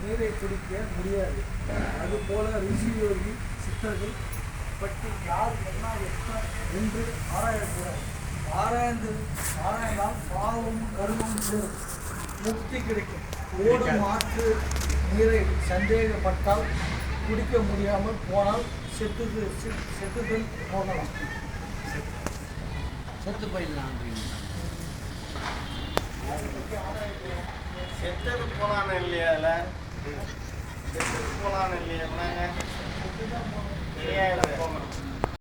நீரை குடிக்க முடியாது. அதுபோல ரிஷி யோகி சித்தர்கள் பற்றி யார் என்ன எத்தனை என்று ஆராயக்கூடாது. ஆராய்ந்து ஆராய்ந்தால் பாவமும் கருமும் முக்தி கிடைக்கும். ஓடும் மாற்று நீரை சந்தேகப்பட்டால் குடிக்க முடியாமல் போனால் செத்து செத்துதல் போகலாம் செத்து போயிடலான்றீங்க. செத்தது போலான்னு இல்லையா அதில்? செத்தது போலான்னு இல்லையா என்னங்க?